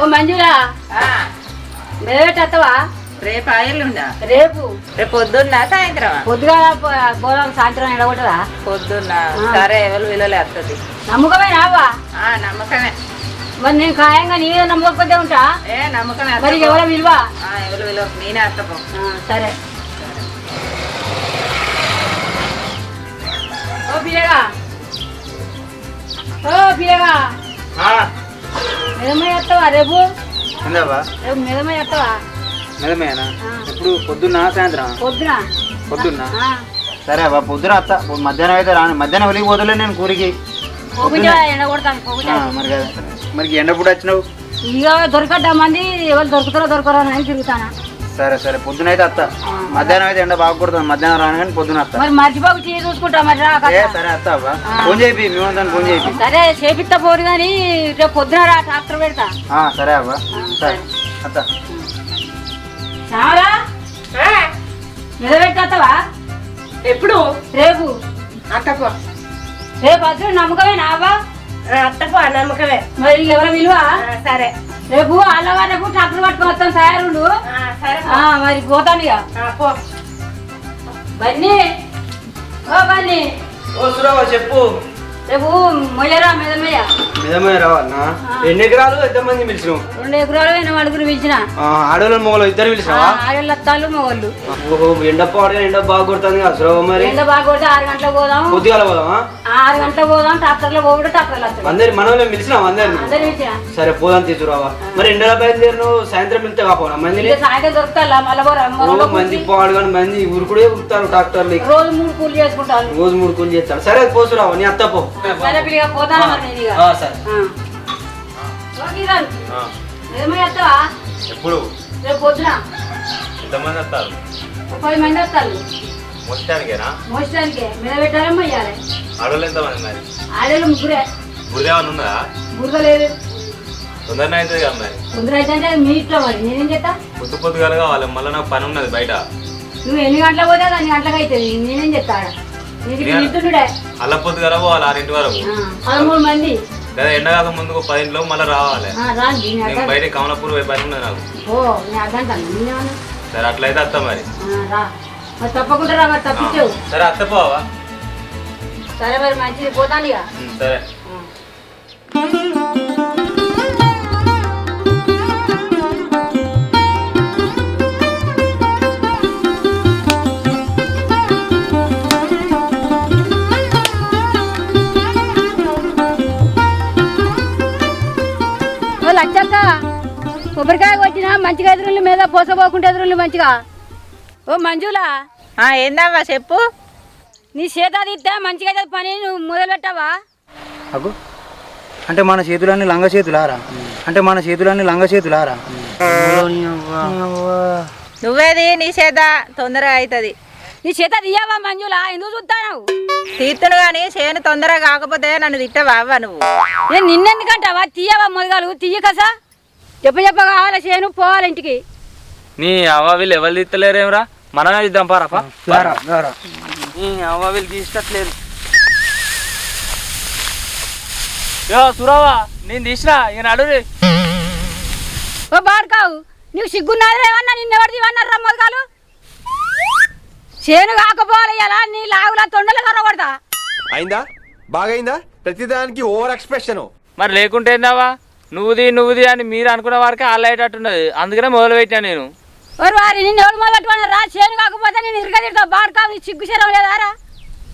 ఓ మంజులా. మెదవెట్టవా రేపు ఆయిల్లుండా? రేపు. రేపు పొద్దున్న సాయంత్రం పొద్దుగా పోదాం సాయంత్రం ఎండగొట్టదా పొద్దున్న. సరే ఎవరు విలువలే వస్తుంది నమ్మకమే రావా ఆ నమ్మకమే. మరి నేను ఖాయంగా నీదే నమ్మకపోతే ఉంటా? ఏ నమ్మకమే మరి. ఎవరో విలువ? ఆ, ఎవరు విలువ? నేనే అత్తపో ఆ, సరే. ఓ పిల్లగా. ఓ పిల్లగా. వస్తావా రేపు? ఏందాబా రేపు నిజమేనా ఆ. ఇప్పుడు పొద్దున్న సాయంత్రం పొద్దున. పొద్దున్న? సరే అబ్బా పొద్దున అత్త. మధ్యాహ్నం అయితే రాను. మధ్యాహ్నం వెళ్ళి పోతలే నేను కూరికి. ఎండ మరి కదా. మరి ఎండప్పుడు వచ్చినావు? ఇక దొరకడ్డా మంది. ఎవరు దొరుకుతారో దొరకరో అని తిరుగుతానా? సరే సరే. పొద్దున అయితే అత్త మధ్యాహ్నం అయితే ఎండ బాగా కొడుతుంది. మధ్యాహ్నం రాను కానీ పొద్దున అత్త. మరి మర్చిపోక చీ చూసుకుంటా మరి రా ఏ. సరే అత్త అబ్బా ఫోన్ చేయి మేము ఫోన్ చేయి. సరే చేపిస్తా పోరు కానీ రేపు పొద్దున రా ట్రాక్టర్ పెడతా. ఆ, సరే అబ్బా సరే. అత్త. చావరా? నిలబెట్టవా ఎప్పుడు? రేపు. అత్తపో రేపు అసలు నమ్మకమే నావా అత్తపో నమ్మకమే. మరి ఎవరి విలువ? సరే. రేపు అల్లవాళ్ళకు ట్రాక్టర్ పట్టుకొని వస్తాం తయారుండు సరే ఆ, మరి పోతాను ఇక. పో. బన్నీ. ఓ బన్నీ. ఓ సురావా చెప్పు. రేపు మొయ్యరా మెదమయ్య? నిజమే రావాలనా? ఎన్ని ఎకరాలు ఎంతమంది పిలిచినావు? రెండు ఎకరాలు అయిన నలుగురు పిలిచిన? ఆడవాళ్ళ మొగలు ఇద్దరు పిలిచినావా? ఆడళ్ళు అత్తాలు మొగళ్ళు ఓహో ఎండ పాడుగా ఎండ బాగా కొడుతుంది సురావా మరి. ఎండ బాగా కొడితే ఆరు గంటలకు పోదాం. పొద్దుగాల పోదామా? ఆరు గంటలకు పోదాం ట్రాక్టర్లో పోకుండా ట్రాక్టర్లో వస్తాం. అందరి మనలో పిలిచినావు అందరిని? అందరు పిలిచిన. సరే పోదాం తీసుకురావా. మరి ఎండల బయలుదేరు సాయంత్రం వెళ్తే కాపోనా ఇక సాయంత్రం దొరుకుతా మళ్ళీ మంది పాడు కానీ మంది ఊరుకుడే ఉరుకుతారు డాక్టర్లు రోజు మూడు కూలి చేసుకుంటాను రోజు మూడు కూలి చేస్తాడు సరే పోసురావా నీ అత్త పో. సరే పిల్లగా పోతాను మరి నేను ఇక ఆ, సరే. ఆ. ఓ కిరణ్, ఏమై వస్తావా? ఎప్పుడు? రేపు పొద్దున. ఎంతమంది వస్తారు? ముప్పై మంది వస్తారు. మొత్తానికేనా మోసడానికే మీద పెట్టారమ్మా ఇవ్వాలి ఆడవాళ్ళు ఎంతమంది మరి? ఆడలు ముగ్గురే. బురద ఏమైనా ఉన్నదా బురద లేదు తొందరనే అవుతుంది కదా మరి. ముగ్గురు అయితే అంటే మీ ఇంట్లో మరి. నేనేం చేస్తా? పొద్దు పొద్దుగాల కావాలి. మళ్ళీ నాకు పని ఉన్నది బయట. నువ్వు ఎన్ని గంటలకు పోతే అది అన్ని గంటలకు అవుతుంది నేనేం చెప్తా ఆడ? నీకు నేను- ఇంటుండే అల్ల పొద్దుగాల పోవాలి ఆరింటి వరకు. పదమూడు మంది. కదా ముందుకు పదింటిలో మళ్ళీ రావాలి. నేను బయట కమలపూర్ పోయి పని ఉన్నది నాకు. కాదు సరే అట్లయితే అత్త మరి. తప్పకుండా రా మరి సరే అత్త పోవా? సరే మరి మంచిది పోతాను సరే. ఓ లచ్చక్క కొబ్బరికాయ కొట్టినా మంచిగా ఎదురుళ్ళు మీద పోసపోకుండా ఎదురుళ్ళు మంచిగా. ఓ మంజులా. ఆ, ఏందవ్వా చెప్పు. నీ చేత తీస్తే మంచిగా అయితే పని నువ్వు మొదలు పెట్టావా అగు. అంటే మన చేతులన్నీ లంగ చేతులారా? అంటే మన చేతులన్నీ లంగ చేతులారా? నువ్వేది నీ చేత తొందరగా అవుతుంది నీ చేత తీయవా మంజులా? ఎందుకు చూస్తావు తీర్తును కానీ చేను తొందరగా కాకపోతే నన్ను తిట్టవా అవ్వ నువ్వు? నేను నిన్నెందుకంటావా? తీయవా మొదగాలు తీయ కసా? చెప్ప చెప్ప కావాలా చేను? పోవాలి ఇంటికి? నీ అవ్వ వీళ్ళు ఎవరు తీస్తలేరేమరా మనమే ఇద్దాం పారపా నీ అవ్వ వీళ్ళు తీసట్లేదు యో సురావా నేను తీసినా ఈయన అడుగు. ఓ బాడుకావు నీకు సిగ్గున్నది ఏమన్నా? నిన్నెవరు తీవన్నారు మొదగాలు చేను కాకపోవాలి ఇలా నీ లాగులా తొండలు కనబడతా. అయిందా? బాగైందా? ప్రతిదానికి ఓవర్ ఎక్స్ప్రెషన్. మరి లేకుంటే ఏందావా నువ్వుది నువ్వుది అని మీరు అనుకున్న వారికి అల్ల అయ్యేటట్టున్నది అందుకనే మొదలు పెట్టాను నేను. ఓరు వారి నిన్ను ఎవరు మొదలెట్టుకున్నారు రా? చేను కాకపోతే నేను ఇరుగ తిడతా బాడుకావు నీ సిగ్గు శరం లేదారా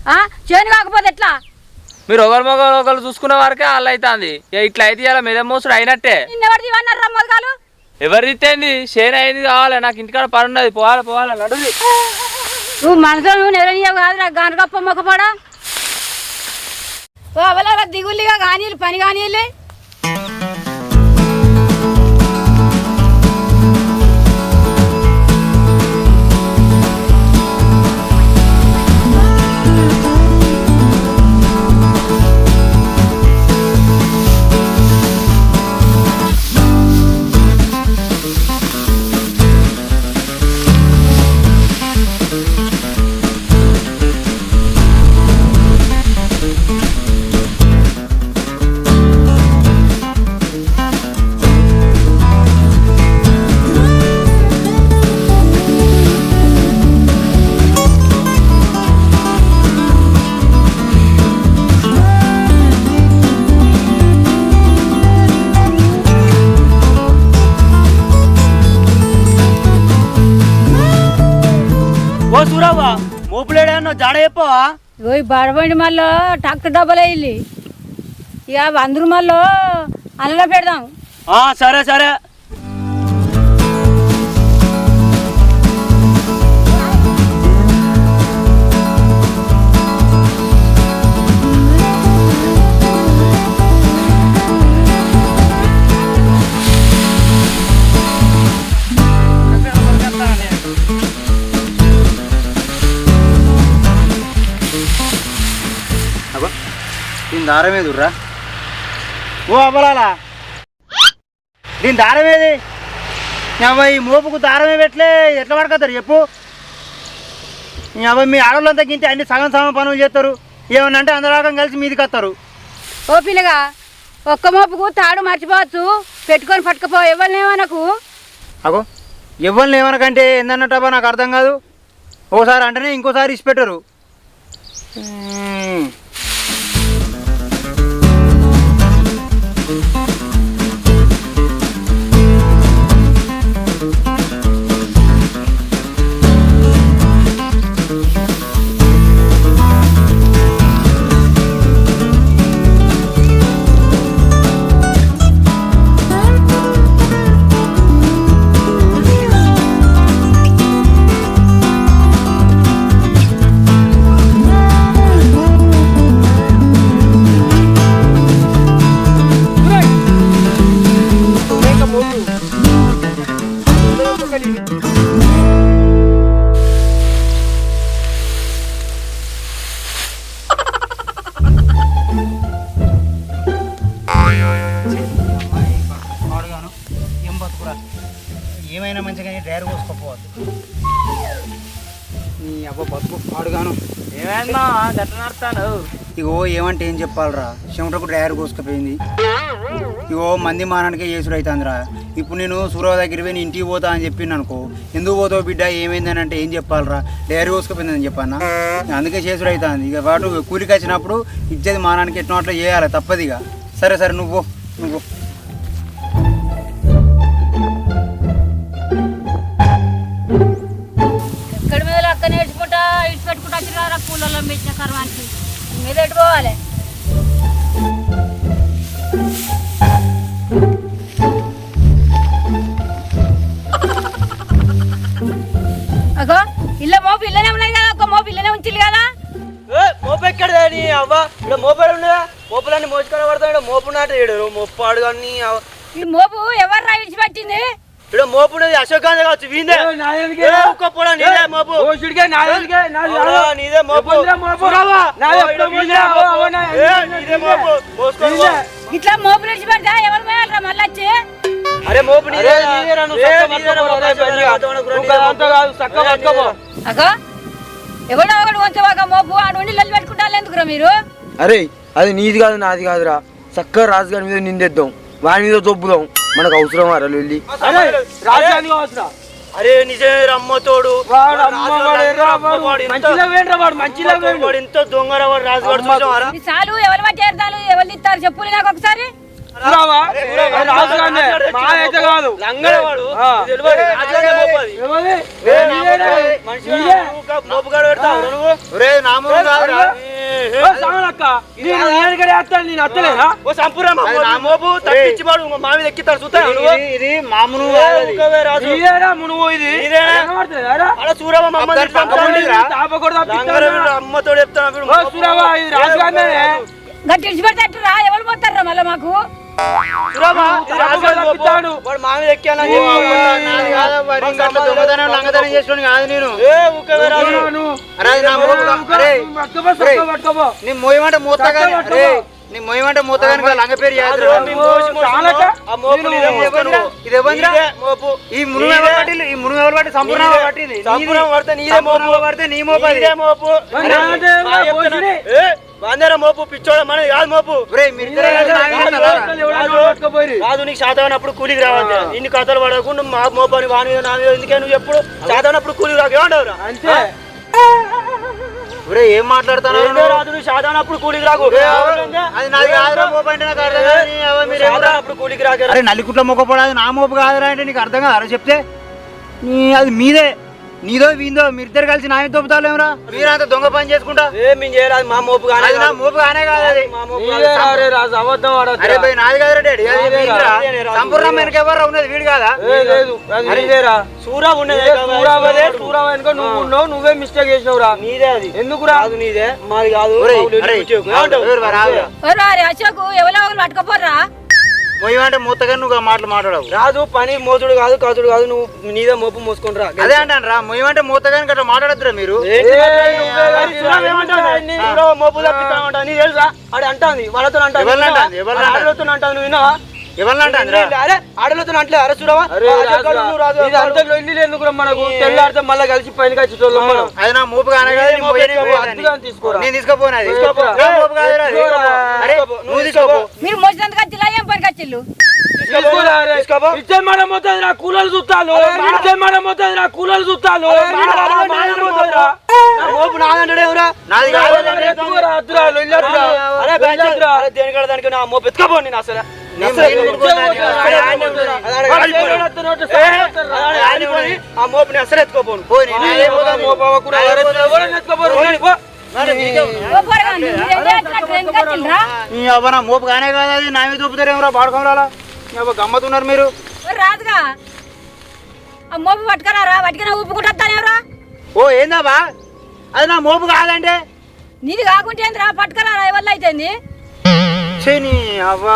ఆ? చేను కాకపోతే ఎట్లా? మీరు ఒకరి మొగలు ఒకరు చూసుకున్న వారికే అల్ల అవుతుంది ఇట్లా అయితే ఇలా మీద మోసుడు అయినట్టే. నిన్నెవరు తీవన్నారు రా మొదగాలు? ఎవరు షేర్ అయింది కావాలి. నాకు ఇంటికాడ పని ఉన్నది పోవాలి పోవాలి నడుది నువ్వు మనసులో నువ్వు నెరనీయవు కాదురా గనకప్ప మొక్కపడా. ఓ అవలా కానీ పని కానీ మోపులేడా జాడ చెప్పవా? బడబండి మళ్ళీ ట్రాక్టర్ డబ్బులు వెళ్ళి ఇక వంద రూపాయలు అందులో పెడదాం. ఆ, సరే సరే. దారం ఏదుర్రా ఓ అవ్వలాలా. దీని దారం ఏది? ఈ మోపుకు దారమే పెట్టలే. ఎట్లా పడకతారు చెప్పు. అవ్వ మీ ఆడవాళ్ళంతా గింతే అన్ని సగం సగం పనులు చేస్తారు. ఏమన్నా అంటే అందరూ కలిసి మీదికి వస్తారు. ఓ పిల్లగా ఒక్క మోపుకు తాడు మర్చిపోవచ్చు. పెట్టుకొని పట్టుకపో ఎవరినేమనకు అగో ఎవరిని ఏమనకంటే ఏందన్నట్టబ్బా నాకు అర్థం కాదు. ఓసారి అంటేనే ఇంకోసారి ఇచ్చి అంటే ఏం చెప్పాలరా? చెమటకు డ్రైవర్ కోసుకుపోయింది. ఇగో మంది మానానికే చేసుడు అవుతుందిరా ఇప్పుడు నేను సూర్య దగ్గర పోయి ఇంటికి పోతా అని చెప్పింది అనుకో ఎందుకు పోతావు బిడ్డ? ఏమైందని అంటే ఏం చెప్పాలరా? డ్రైవర్ కోసుకుపోయిందని చెప్పాను అందుకే చేసుడు అవుతుంది ఇక వాడు కూలికి వచ్చినప్పుడు ఇచ్చేది మానానికి ఎట్లా అట్లా చేయాలి తప్పదు ఇక సరే సరే నువ్వు నువ్వు ఎక్కడి మీద అక్క నేర్చుకుంటా ఇటు పెట్టుకుంటా కూలలో మెచ్చిన మీద ఎటు పోవాలి. అగో ఇల్ల మోపు ఇల్లనే ఉన్నది కదా ఒక మోపు ఇల్లనే ఉంచిల్లు కదా. మోపు ఎక్కడదా నీ అవ్వ? ఇక్కడ మోపాడు మోపులన్నీ మోసుకొని పడతాడు మోపు నాట ఏడు మోపు ఆడు కానీ ఈ మోపు ఎవరు రా ఇడిచిపెట్టింది ఇక్కడ మోపు ఉన్నది అశోక్ గాంధీ కావచ్చు వీందే. నీదే మోపు. నీదే. ఇట్లా ఎవరు పోయాలరా మళ్ళీ వచ్చి? అరే మోపు ఎవడో ఒకడు వంచవాక మోపు లల్లి పెట్టుకుంటారు ఎందుకురా మీరు? అరే అది నీది కాదు నాది కాదురా. చక్కగా రాజుగారి మీద నిందేద్దాం. వాడి మీద దొబ్బుదాం. మనకు అవసరం అరా వెళ్ళి అరే. నిజమే రమ్మతోడు వాడు ఎంత ఈ చాలు ఎవరు ఏడతారు ఎవరు ఇస్తారు? చెప్పులు నాకు ఒకసారి. లంగడవాడు. తెలియదు. రాజుగాడే మోపది ఏ, నా మోపు. మనిషి నువ్వు మోపుగాడు పెడతావు? నువ్వు? ఒరే నామూలు కాదురా ఓ సంపూర్ణ మోపు. నీ మోపు తప్పించి వాడు ఇంకో మా చూస్తాను నువ్వు? ఇది- ఇది మామూలు కాదు. నీదేనా? అలా చూడవా అమ్మతోడు చెప్తాను మోపు. గట్టి ఇడిచిపెడతారు రా ఎవరు పోతారా మళ్ళీ మాకు? దొంగతనం చేసేటోని కాదు నేను. నా మోయమంటే అరే నీ మోయమంటే మూతగాని కాదు, లంగ పేరు మోపు. ఇది మోపు. ఈ మునుగు ఎవరు పట్టిల్లు? ఈ మునుగు ఎవరు పట్టి సంపూర్ణ. పట్టింది. సంపూర్ణ పడితే నీదే మోపు. పడితే నీ మోపు అది. మోపు. వందేరా మోపు. పిచ్చోడ కాదు మోపు. రాజు నీకు శాతమైనప్పుడు కూలికి రావాలి ఇన్ని కథలు పడకుండా మా మోపని వాని మీద నా మీద ఎందుకే నువ్వు ఎప్పుడు శాతమైనప్పుడు కూలికి రాక? ఏమంటావురా? అంతే. ఒరేయ్, ఏం మాట్లాడుతున్నావు రాజు నువ్వు శాతమైనప్పుడు కూలికి రాకు? శాతమైనప్పుడు కూలికి రాక. అరే నల్లికుట్ల మొక్కపోవడం అది నా మోపు కాదురా అంటే నీకు అర్థం కాదు చెప్తే? నీ అది మీదే. నీదో వీందో మీరిద్దరు కలిసి నా మీద దొబ్బుతాలేమరా మీరంతా దొంగ పని చేసుకుంటా? ఏ మేము చేయరాదు మా మోపు కానీ అది నా మోపు కానే కాదు అది. రాజు అబద్ధం అరే భయ్ నాది కాదు డాడీ అది నాదే రా, వీడిరా. నాదే రా. సంపూర్ణ వెనక ఎవరు ఉన్నది? వీడు కాదా? లేదు అది సూరా ఉన్నది సూరావదే సూరావనుకో నువ్వు ఉన్నావు నువ్వే మిస్టేక్ చేసినావురా. నీదే అది. ఎందుకురా? కాదు నీదే. మాది కాదు. అశోక్ ఎవరో పట్టుకోపోర్రా? మొయ్యమంటే మూతగా నువ్వు ఆ మాటలు మాట్లాడవు. రాదు పని మోతుడు కాదు కాతుడు కాదు నువ్వు నీదే మోపు మోసుకొని రా అదే అంటాను రా మొయ్యమంటే మూతగా గట్రా మాట్లాడద్దురా మీరు? మోపు తప్పిస్తామంటావు? నీ తెలుసా? ఆడ అంటాంది వాళ్ళతో అంటాను అంటావు నువ్వు విన్నావా? ఆడలతో అంటే అరే చూడవా? అరే రాజురా, ఇది అంతా లొల్లి ఎందుకురా మనకు? తెల్లారితే మళ్ళీ కలిసి పైన మీరు మోసినందుకు వచ్చిల్లా ఏం పనికి వచ్చిల్లు. ఇచ్చే మనం పోతుంది రా కూలలు చూస్తాను ఇచ్చే మనం పోతుంది కూలలు చూస్తాను మోపు నా నేను అసలు ఆ మోపుని అసలు ఎత్తుకోపోను నా కానే కాదు అది నా మీద చూపుతారేమో పాడుకోవాలా గమ్మతున్నారు మీరు? రాదుగా. ఆ మోపు పట్టుకురారా? పట్టుకుని ఊపుకుంటానేవరా ఓ ఏందబ్బా? అది నా మోపు కాదంటే? నీది కాకుంటే ఏందిరా? పట్టుకురారా? ఎవరి అయితేంది? చేయని అవ్వ.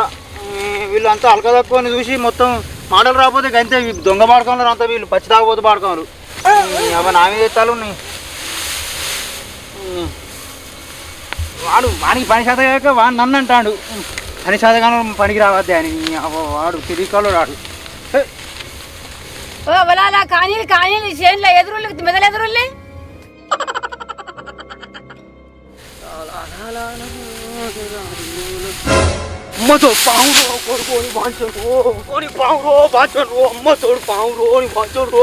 వీళ్ళంతా అలక తక్కువ చూసి మొత్తం మాటలు రాకపోతే గంతే దొంగ పాడుకోవాలి అంతా వీళ్ళు పచ్చి తాగపోతే పాడుకోవాలి అవ్వ నా మీద ఎత్తాలు వాడు వానికి పని శాతం కాక వాడు నన్ను అంటాడు. పని శాతగాను పనికి రావద్దే అని ఈ అవ్వ వాడు తిరిగికాలో రాడు ఓ అవలాలా కానీలు కానీలు చేనులో ఎదురుళ్ళు మెదలు ఎదురుళ్ళి అమ్మతో పావురో కొడుకోని బాంచరు ఓని పావురో బాంచరు అమ్మ తోడు పావురో ని బాంచరు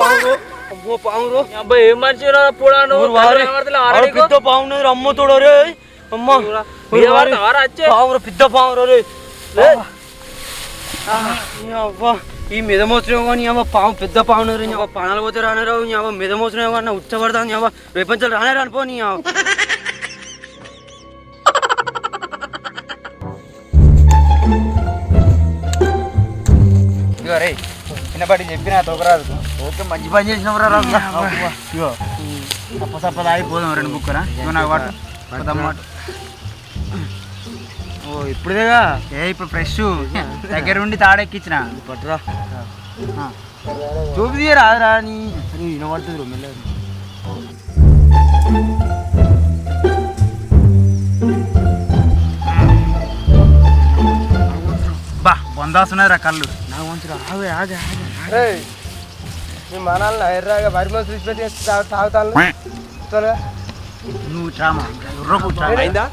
పావురో అమ్మో పావురో. అబ్బాయి ఏం మనిషిరా పోడా నువ్వు వారే. కనబడతలే, ఆడ ఆడ నీకు? పెద్ద పావున్నది అమ్మ తోడు రే. అమ్మ? పావురు పెద్ద పావురు రే. అవ్వ. ఈ మీద మోసరేమో కానీ అవ్వ? పాము పెద్ద పావును రే అవ్వ. పానాలు పోతే రానేరావు నీ అవ్వ. మీద మోసరేమో కానీ ఉచ్చబడతా నీ అవ్వ. రేపంచలు రానే రానిపో నీ అవ్వ. రే. చిన్నపాటి చెప్పిన తోకరాదు. ఓకే మంచి పని చేసినవరా ఇగో సప్ప సప్ప తాగిపోదాం రెండు బుక్కరా ఇగో నాకు వాటర్ ఓ ఇప్పుడుదేగా? ఏ ఇప్పుడు ఫ్రెష్ దగ్గర ఉండి తాడెక్కించిన. పట్టురా. చూపి తీయరా రా నీ. వినబడుతుంది రో మెల్లగా. బా బొందాస్తున్నది రా కళ్ళు. నాకు మంచిగా ఆగే ఆగే ఆగే. మీ మనాలను ఎర్రగా వరి మనుషులు ఇచ్చిపెట్టి తాగుతాను నువ్వు ట్రామా ఉర్రకు అయిందా?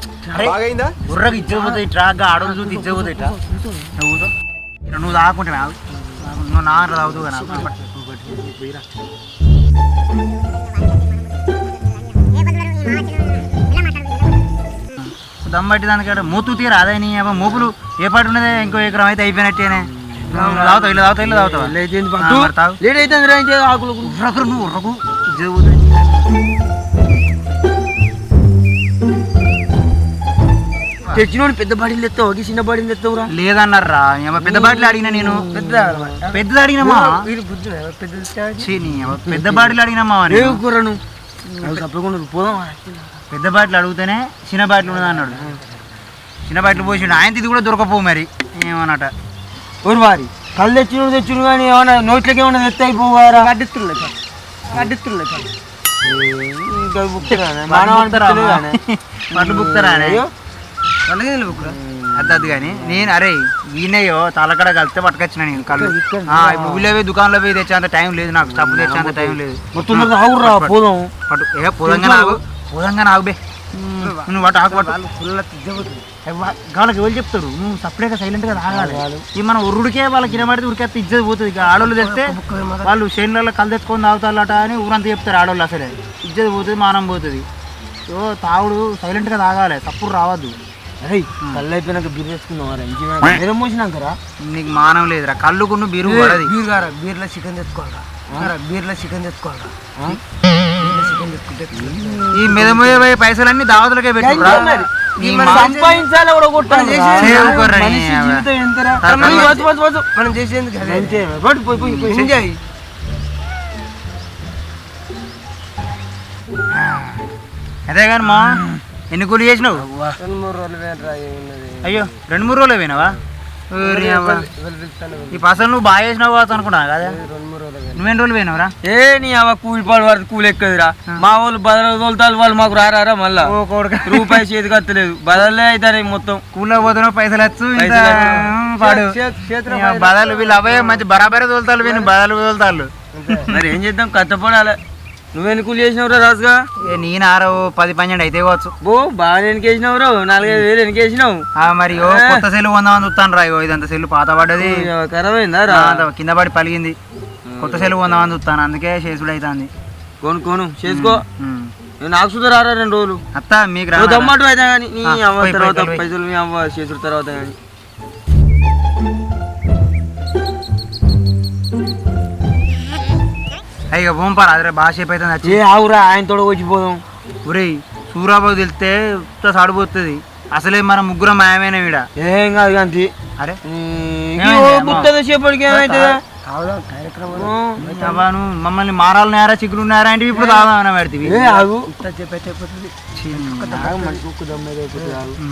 బాగైందా? ఉర్రకు ఇచ్చకపోతే ట్రాక్ ఆడలు చూసి ఇచ్చకపోతే నువ్వు నువ్వు తాగుకుంటే నువ్వు నా తాగుతావు కదా పోయిరా. దమ్మట్టి దానికాడ మూతు తీరా అదే నీ మూపులు. ఏ పాటు ఉన్నదే? ఇంకో ఎకరం అయితే అయిపోయినట్టేనే. తాగుతావు ఇలా తాగుతావు ఇలా తాగుతావా లేట్ అయితే ఆకులు నువ్వు. తెచ్చినోడు పెద్ద బాడీలు ఎత్తావు ఒక చిన్న బాడీలు ఎత్తావురా లేదన్నారా? పెద్ద బాటిల్ అడిగినా నేను? పెద్ద పెద్దది బుద్ధి పెద్ద అడిగినమ్మా ఏ కూరను తప్పకుండా పోదాం పెద్ద బాటిల్ అడిగితేనే చిన్న బాటిల్ ఉన్నది అన్నాడు చిన్న బాటిల్ పోసిండు ఆయన ఇది కూడా దొరకపోవు మరి. ఏమన్నట ఊరు వారి? కళ్ళు తెచ్చినోడు తెచ్చుడు కానీ ఏమన్నా నోట్లకి ఏమన్నా తెత్త అయిపోవారా? బుక్కురా అద్దదు కానీ నేను అరే ఈయనయ్యో తలకడ కలిస్తే పట్టుకొచ్చిన నేను కళ్ళు. ఊళ్ళో పోయి దుకాణంలో పోయి తెచ్చేంత టైం లేదు నాకు. స్టప్ తెచ్చేంత టైం లేదు. పోదాం. పట్టు. ఏ పొదంగా నాకు పొదంగా నాకు బే. నువ్వు వాటి ఆకు పట్టు వాళ్ళకి ఎవరు చెప్తారు? నువ్వు సపరేట్గా సైలెంట్గా తాగాలి ఈ మన ఉరుడికే వాళ్ళకి వినబడితే ఉరికేస్తే ఇజ్జత పోతుంది. ఇక ఆడోళ్ళు తెస్తే వాళ్ళు చేనులలో కళ్ళు తెచ్చుకొని తాగుతారట అని ఊరంతా చెప్తారు ఆడోళ్ళు అసలే. ఇజ్జత పోతుంది మానం పోతుంది. ఓ తాగుడు సైలెంట్గా తాగాలి. తప్పుడు రావద్దు. అరే కళ్ళు అయిపోయినాక బీర్ వేసుకున్నావా ఏదో మోసినాకరా నీకు మానం లేదురా కళ్ళుకున్న బీరు బీర్ గారా బీర్లో చికెన్ తెచ్చుకోవాలా బీర్లో చికెన్ తెచ్చుకోవాలా బీర్లో చికెన్ తెచ్చుకుంటే ఈ మెదమోయే పైసలన్నీ దావతులకే పెట్టుకురా. సంపాదించాలి మనం చేసేందుకు అదే. ఎంజాయ్. కానీ మా ఎన్ని కూలి చేసినావు? అయ్యో రెండు మూడు రోజులు పోయినావా. ఈ పసలు నువ్వు బాగా చేసినావు కావచ్చు అనుకున్నా కదా? మూడు రోజులు పోయినావురా? ఏ నీ అవ కూలి పాలు పడితే కూలి ఎక్కదురా. మా వాళ్ళు బదలు తోలుతారు వాళ్ళు మాకు రారా మళ్ళా? రూపాయి చేతికి వస్తలేదు. బదలే అవుతాయి మొత్తం. కూల్లో పోతున్నావు పైసలు వచ్చు. పాడు. బదాలు వీళ్ళు అవే మంచి బరాబరే తోలుతారు వీళ్ళు బదాలు తోలుతారు మరి ఏం చేద్దాం? కష్టపడాలి. నువ్వెన్ని కూలి చేసినావురా రాజుగా? నేను ఆరో పది పన్నెండు అయితే కావచ్చు. బో బాగా ఎనికేసినావు రో నాలుగైదు వేలు ఎనికేసినావు ఆ మరి ఓ కొత్త సెల్లు కొందామని చూస్తాను రా ఇదంతా సెల్లు పాత పడ్డది ఖరాబ్ అయిందా కింద పడి పలిగింది. కొత్త సెల్లు కొందామని చూస్తాను అందుకే చేసుడు అవుతుంది. కొను కొను చేసుకో. నాకు సుధా రారా రెండు రోజులు? అత్త మీకు రా నువ్వు దమ్మటు అయితే కానీ నీ అవ్వ తర్వాత. పైసలు మీ అవ్వ చేసుడు తర్వాత కానీ అయ్యో భూంపారు అదే బాగా సేపు అవుతుంది వచ్చి ఏ ఆవురా ఆయన తోడ వచ్చిపోదాం ఒరేయ్ సూరాబాబు తెలితే సాడిపోతుంది అసలే మన ముగ్గురం మాయమైన వీడ. ఏం కాదు కానీ అరే? సేపటికి ఏమైతుందా అవ్వను మమ్మల్ని మారాలు నేరా చిక్కులు నేరా అంటే ఇప్పుడు తాగుదామని పెడితే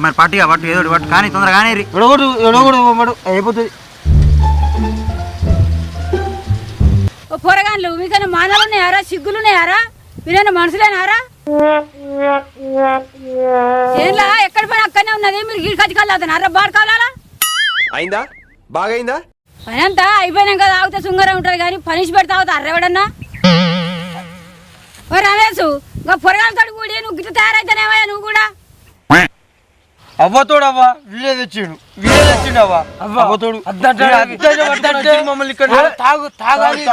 మరి పట్టుగా పట్టు ఏదో పట్టు కానీ తొందరగా కానీ ఎడగొడు ఎడగొడు పడు అయిపోతుంది. ఓ పొరగాన్లు మీకైనా మానలు ఉన్నాయారా? సిగ్గులు ఉన్నాయారా? మీరైనా మనుషులేనారా? ఏంలా? ఎక్కడ పని అక్కడనే ఉన్నది. మీరు గీడి బాడు కావాలా అయిందా? బాగైందా? పని అంతా అయిపోయినాక తాగితే సుంగరం ఉంటుంది కానీ పనిషి పెడితే తాగుతా అర్రెవడన్నా? ఓ రమేష్ ఇంకా పొరగాలతో కూడి నువ్వు గిట్ట తయారైతేనేమయ్యా నువ్వు కూడా? అవ్వతోడు అవ్వ వీడే తెచ్చిండు. వీడే తెచ్చిండు అవ్వ. అవ్వతోడు. మమ్మల్ని ఇక్కడ తాగు తాగాలి.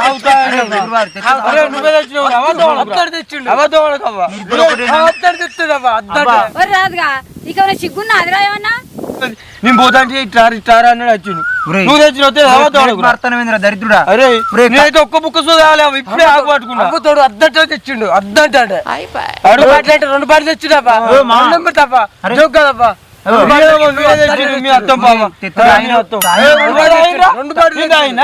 అరే నువ్వే తెచ్చినావు అవ్వతోడు తెచ్చిండు. అవ్వతోడు అవ్వ. అత్తడు తెచ్చిండు ఇక సిగ్గున్నా అదిరా ఏమన్నా? నేను పోతాంటే ఇట్టారు ఇట్టారు అన్నాడు వచ్చిండు. నువ్వు భర్తనమేంద్ర దరిద్రుడా అరే నేనైతే ఒక్క బుక్క చూడాలి ఇప్పుడే ఆగు పట్టుకున్నా అవ్వతోడు అద్దట తెచ్చిండు అద్దంటే అడుగు బాటలు అంటే రెండు ఓ మా. నెంబర్ తప్ప. జోక్ ఆయన. రెండు? రెండు తెత్తది ఆయన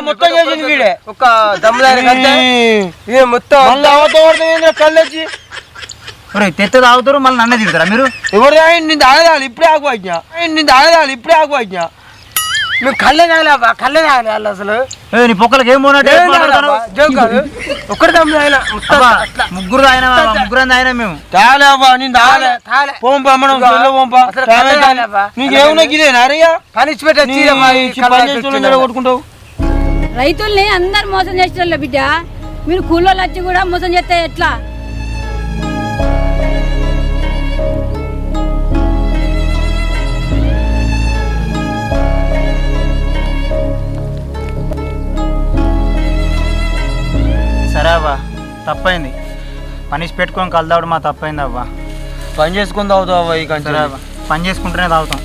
మొత్తం చేసింది వీడే. ఒక దమ్ముదాని మొత్తం కళ్ళొచ్చి? తెత్త తాగుతారు మళ్ళీ నన్నే తిడతారా మీరు? ఎవరు? నేను తాగదాలి ఇప్పుడే ఆగువాజ్ఞ నేను తాగదాలి ఇప్పుడే ఆగువాజ్ఞ నువ్వు కళ్ళే తాగలేవా కళ్ళే తాగలే వాళ్ళు అసలు. ఏ, నీ పొక్కలకి ఏం పోనట్టు ఏం? జోక్ కాదు. దమ్ము తాగిన ముగ్గురు ఆయన ముగ్గురు ఆయన మేము? తాగలే అవ్వ నేను తాగలే. తాగలే పోంపా మనం చెల్లె పోంపా. అసలు కళ్ళే తాగలేవా? నీకేమున్నా గిదేనా అరయ్యా పనిష్మెంట్ పని కొట్టుకుంటావు. రైతుల్ని అందరు మోసం చేసిన బిడ్డ. మీరు కూలోళ్ళు వచ్చి కూడా మోసం చేస్తే ఎట్లా? సరే అవ్వ తప్పైంది. పనిష్ పెట్టుకొని కలదాడు మా తప్పైంది అవ్వ. పని చేసుకుని తాగుతావు అవ్వ ఈ సరే కంచె అవ్వ పని చేసుకుంటూనే తాగుతాం.